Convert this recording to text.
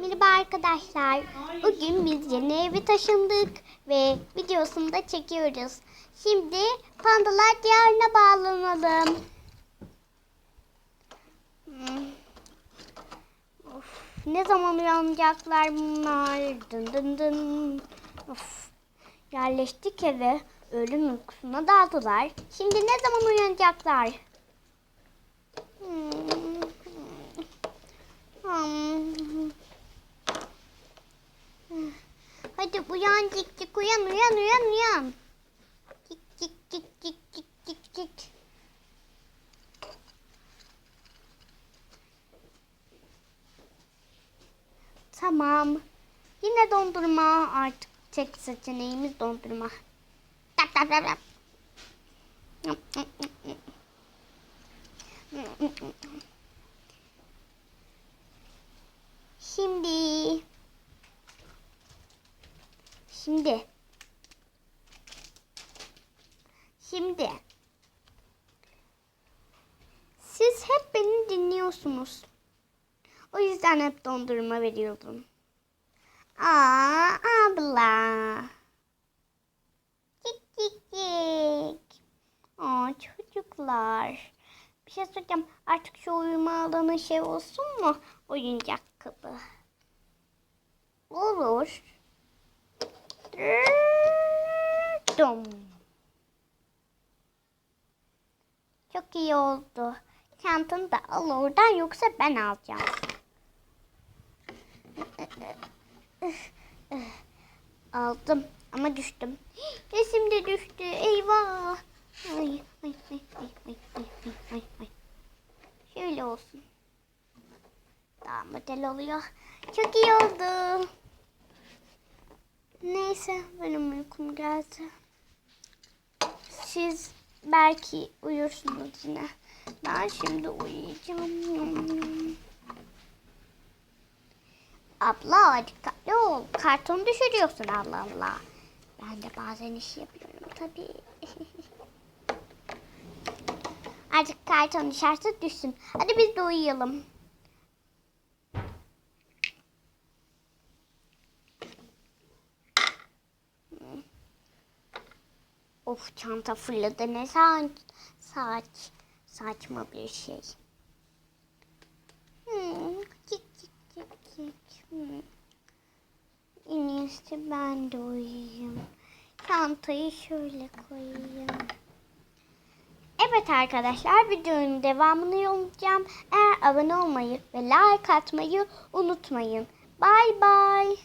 Merhaba arkadaşlar. Bugün biz yeni eve taşındık ve videosunu da çekiyoruz. Şimdi pandalar diyarına bağlanalım. Hmm. Of, ne zaman uyanacaklar bunlar? Dın dın dın. Of. Yerleştik eve. Öğlen uykusuna daldılar. Şimdi ne zaman uyanacaklar? Hmm. Hadi uyan cik cik uyan uyan uyan uyan. Cik cik cik cik cik cik cik. Tamam. Yine dondurma artık tek seçeneğimiz dondurma. Şimdi Şimdi Şimdi Siz hep beni dinliyorsunuz. O yüzden hep dondurma veriyordum. Aa abla. Cik cik cik. Aa çocuklar. Bir şey söyleyeceğim. Artık şu uyuma alanı şey olsun mu? Oyuncak kabı. Olur. Dum. Çok iyi oldu. Çantanı da al oradan yoksa ben alacağım. Aldım ama düştüm. Resim de düştü. Eyvah. Ay, ay, ay, ay, ay, ay, ay, ay. Şöyle olsun. Daha model oluyor. Çok iyi oldu. Neyse benim uykum geldi. Siz belki uyursunuz yine. Ben şimdi uyuyacağım. Abla dikkatli ol. Karton düşürüyorsun Allah Allah. Ben de bazen iş yapıyorum tabii. Artık karton düşerse düşsün. Hadi biz de uyuyalım. Of çanta fırladı ne saç, saç saçma bir şey. Cik cik cik cik. Hmm. En iyisi ben de uyuyayım. Çantayı şöyle koyayım. Evet arkadaşlar videonun devamını yollayacağım. Eğer abone olmayı ve like atmayı unutmayın. Bye bye.